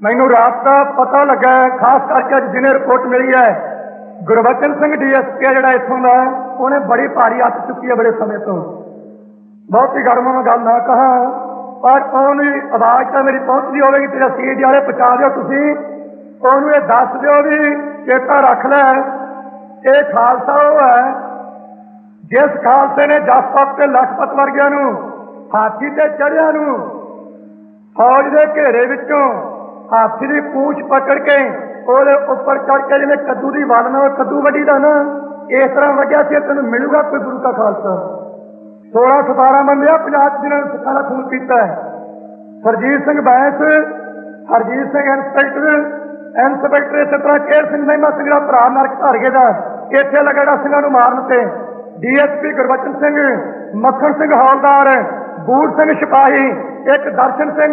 ਮੈਨੂੰ ਰਾਤ ਦਾ ਪਤਾ ਲੱਗਾ ਖਾਸ ਕਰਕੇ ਅੱਜ ਦਿਨੇ ਰਿਪੋਰਟ ਮਿਲੀ ਹੈ। ਗੁਰਬਚਨ ਸਿੰਘ ਡੀਐਸਪੀ ਜਿਹੜਾ ਇੱਥੋਂ ਦਾ, ਉਹਨੇ ਬੜੀ ਭਾਰੀ ਹੱਥ ਚੁੱਕੀ ਹੈ ਬੜੇ ਸਮੇਂ ਤੋਂ। ਬਹੁਤ ਹੀ ਗਰਮ ਮੈਂ ਗੱਲ ਨਾ ਕਹਾ, ਪਰ ਉਹਨੂੰ ਆਵਾਜ਼ ਤਾਂ ਮੇਰੀ ਪਹੁੰਚਦੀ ਹੋਵੇਗੀ ਤੇਰਾ ਸੀਡੀ ਵਾਲੇ ਪਹੁੰਚਾ ਦਿਓ ਤੁਸੀਂ। ਉਹਨੂੰ ਇਹ ਦੱਸ ਦਿਓ ਵੀ ਚੇਤਾ ਰੱਖ ਲੈ। ਇਹ ਖਾਲਸਾ ਉਹ ਹੈ, ਜਿਸ ਖਾਲਸੇ ਨੇ ਜਸਪਤ ਤੇ ਲਖਪਤ ਵਰਗਿਆਂ ਨੂੰ, ਹਾਥੀ ਤੇ ਚੜਿਆਂ ਨੂੰ, ਫੌਜ ਦੇ ਘੇਰੇ ਵਿੱਚੋਂ ਹਾਥੀ ਦੀ ਪੂਛ ਪਕੜ ਕੇ ਉਹਦੇ ਉੱਪਰ ਚੜ ਕੇ ਜਿਵੇਂ ਕੱਦੂ ਦੀ ਵੱਲ ਨਾਲ ਕੱਦੂ ਵੱਡੀ ਦਾ ਨਾ, ਇਸ ਤਰ੍ਹਾਂ ਵੱਜਿਆ ਸੀ, ਤੈਨੂੰ ਮਿਲੂਗਾ ਕੋਈ ਗੁਰੂ ਕਾ ਖਾਲਸਾ। 16 17 ਬੰਦੇ ਪੰਜਾਬ ਜਿਨ੍ਹਾਂ ਨੇ ਸਿੱਖਾਂ ਦਾ ਖੂਨ ਪੀਤਾ ਹੈ। ਸਰਜੀਤ ਸਿੰਘ ਬੈਂਸ, ਹਰਜੀਤ ਸਿੰਘ ਇੰਸਪੈਕਟਰ ਇੰਸਪੈਕਟਰ ਇਸੇ ਤਰ੍ਹਾਂ ਕੇਰ ਸਿੰਘ ਮਹਿਮਾ ਸਿੰਘ ਦਾ ਭਰਾ ਨਰਕ ਧਾਰਗੇ ਦਾ, ਇੱਥੇ ਲਗੜਾ ਸਿੰਘਾਂ ਨੂੰ ਮਾਰਨ ਤੇ। ਡੀਐਸਪੀ ਗੁਰਬਚਨ ਸਿੰਘ, ਮੱਖਣ ਸਿੰਘ ਹੌਲਦਾਰ ਬੂਰ ਸਿੰਘ ਸਿਪਾਹੀ, ਇੱਕ ਦਰਸ਼ਨ ਸਿੰਘ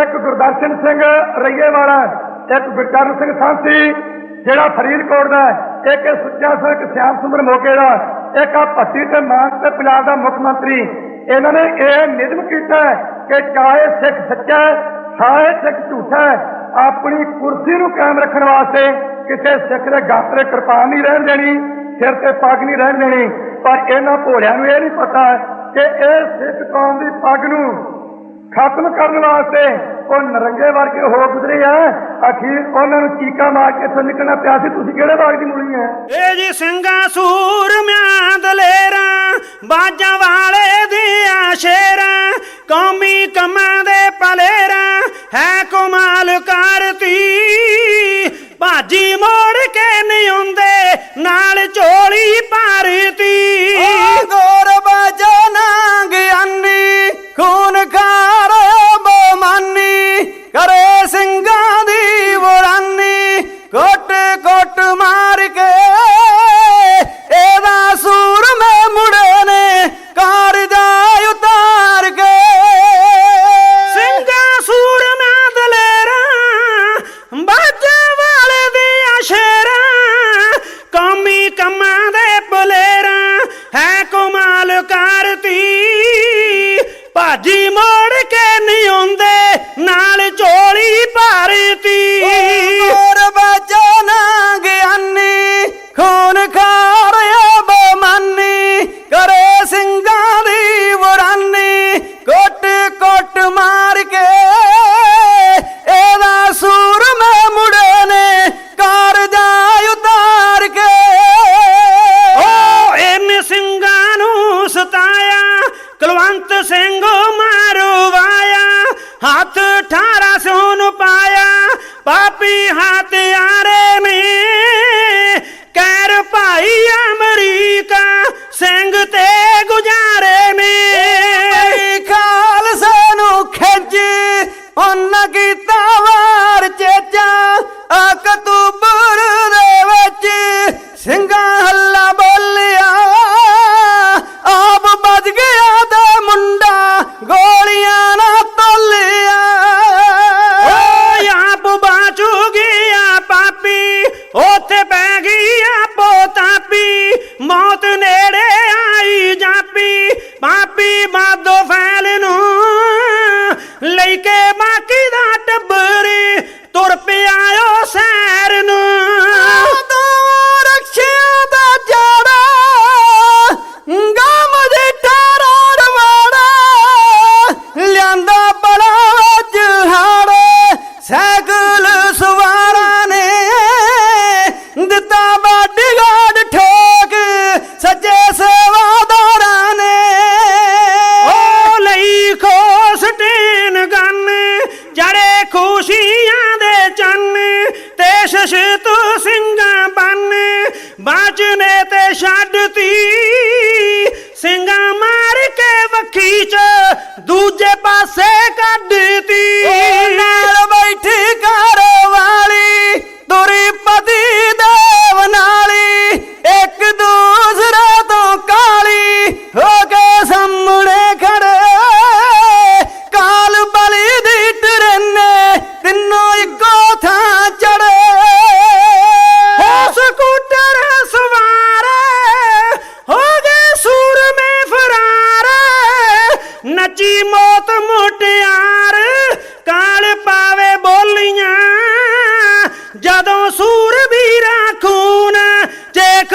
ਇੱਕ ਗੁਰਦਰਸ਼ਨ ਸਿੰਘ ਰਈਏ ਵਾਲਾ ਇੱਕ ਗੁਰਚਰਨ ਸਿੰਘ ਸਾਂਸੀ, ਜਿਹੜਾ ਫਰੀਦਕੋਟ ਦਾ ਇੱਕ ਸੁੱਚਾ ਸਿੰਘ ਸਿਆਮ ਸੁੰਦਰ ਮੋਕੇ ਦਾ। ਇੱਕ ਆ ਭੱਟੀ ਤੇ ਮਾਨ ਤੇ ਪੰਜਾਬ ਦਾ ਮੁੱਖ ਮੰਤਰੀ। ਇਹਨਾਂ ਨੇ ਇਹ ਨਿਯਮ ਕੀਤਾ ਕਿ ਚਾਹੇ ਸਿੱਖ ਸੱਚਾ ਚਾਹੇ ਸਿੱਖ ਝੂਠਾ ਆਪਣੀ ਕੁਰਸੀ ਨੂੰ ਕਾਇਮ ਰੱਖਣ ਵਾਸਤੇ ਕਿਸੇ ਸਿੱਖ ਦੇ ਗਾਤਰੇ ਕਿਰਪਾਨ ਨਹੀਂ ਰਹਿਣ ਦੇਣੀ, ਸਿਰ ਤੇ ਪੱਗ ਨਹੀਂ ਰਹਿਣ ਦੇਣੀ। ਪਰ ਇਹਨਾਂ ਭੋਲਿਆਂ ਨੂੰ ਇਹ ਨਹੀਂ ਪਤਾ ਕਿ ਇਹ ਸਿੱਖ ਕੌਮ ਦੀ ਪੱਗ ਨੂੰ ਖਤਮ ਕਰਨ ਵਾਸਤੇ ਉਹ ਨਰੰਗੇ ਵਰਗੇ ਹੋ ਗੁਜ਼ਰੇ ਆ। ਅਖੀਰ ਉਹਨਾਂ ਨੂੰ ਚੀਕਾ ਮਾਰ ਕੇ ਇੱਥੋਂ ਨਿਕਲਣਾ ਪਿਆ ਸੀ। ਤੁਸੀਂ ਕਿਹੜੇ ਬਾਗ ਦੀ ਮੂਲੀ ਹੈ ਇਹ ਜੀ ਸਿੰਘਾਂ ਸੂਰਮਿਆਂ ਦਲੇਰਾਂ ਬਾਜਾਂ ਵਾਲੇ ਦੀਆਂ ਸ਼ੇਰਾਂ, ਕੌਮੀ ਕੰਮਾਂ ਭਾਜੀ ਮੋੜ ਕੇ ਨਹੀਂ ਆਉਂਦੇ, ਨਾਲ ਝੋਲੀ ਭਰਤੀ। ਗੋਰ ਬਾਜਾ ਨਾਂਗ ਗਿਆਨੀ, ਖੂਨ ਖਾਰ ਬਮਾਨੀ, ਕਰੇ ਪਾਪੀ ਹਥਿਆਰੇ ਤੇ ਸ਼ਸ਼ਤ ਸਿੰਘਾਂ ਬੰਨ ਬਾਜਨੇ ਤੇ ਛੱਡਤੀ।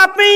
Papi,